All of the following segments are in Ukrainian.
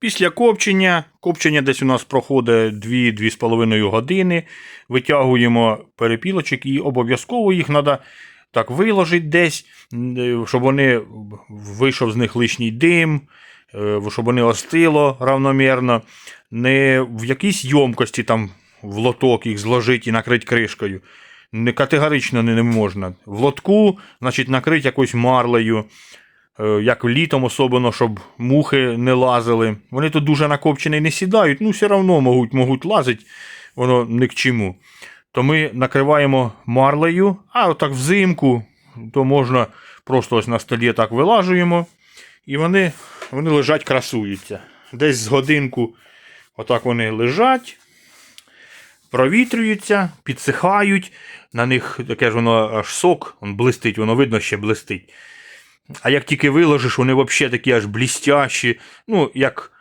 Після копчення, копчення десь у нас проходить 2-2,5 години. Витягуємо перепілочок і обов'язково їх треба так виложити десь, щоб вони вийшов з них лишній дим, е, щоб вони остило равномірно. Не в якійсь ємкості там в лоток їх зложити і накрити кришкою. Не, категорично не можна. В лотку, значить, накрити якоюсь марлею. Е, як літом особливо, щоб мухи не лазили. Вони тут дуже накопчені не сідають, ну все одно можуть, можуть лазити, воно не к чому. То ми накриваємо марлею, а отак взимку, то можна просто ось на столі так вилажуємо, і вони, вони лежать, красуються. Десь з годинку отак вони лежать, провітрюються, підсихають, на них таке ж воно аж сок, он блистить, воно видно ще блистить. А як тільки виложиш, вони взагалі такі аж блістящі. Ну, як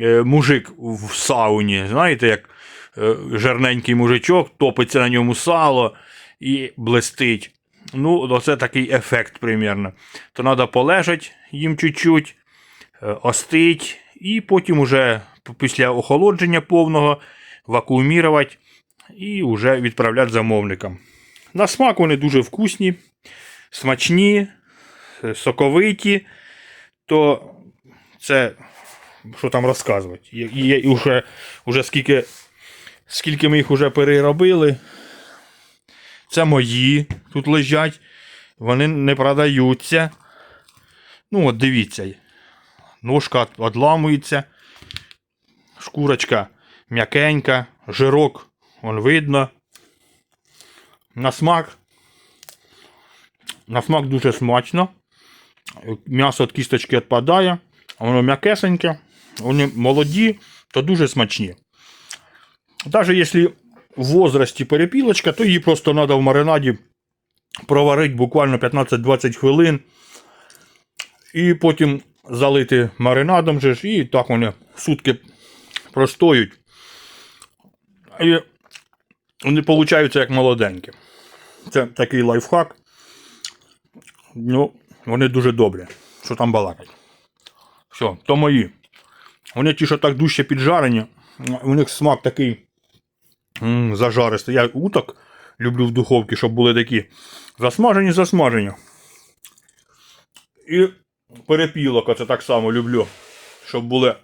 е, мужик в сауні, знаєте, як е, жирненький мужичок, топиться на ньому сало і блистить. Ну, оце такий ефект примірно. То треба полежати їм чуть-чуть, е, остить, і потім уже після охолодження повного вакуумірувати і вже відправляти замовникам. На смак вони дуже вкусні, смачні соковиті, то це що там розказувати. І, і вже, вже скільки, скільки ми їх вже переробили. Це мої тут лежать. Вони не продаються. Ну, от дивіться. Ножка відламується. Шкурочка м'якенька, жирок, вон видно. На смак. На смак дуже смачно. М'ясо від кісточки відпадає, воно м'якесеньке, вони молоді, то дуже смачні. Навіть якщо в возрасті перепілочка, то її просто треба в маринаді проварити буквально 15-20 хвилин. І потім залити маринадом же ж, і так вони сутки простоють. І вони получаються як молоденькі. Це такий лайфхак. Ну, вони дуже добрі. Що там балакать. Все, то мої. Вони ті, що так дужче піджарені, у них смак такий м, зажаристий. Я уток люблю в духовці, щоб були такі засмажені, засмажені. І перепілок, оце так само люблю, щоб були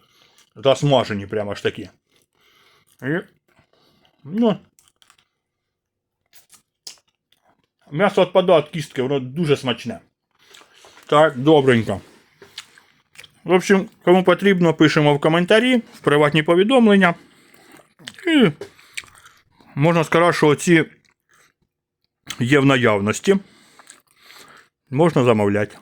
засмажені прямо ж такі. І, ну, М'ясо відпадає від кістки, воно дуже смачне. Так, добренько. В общем, кому потрібно, пишемо в коментарі, в приватні повідомлення. І можна сказати, що ці є в наявності. Можна замовляти.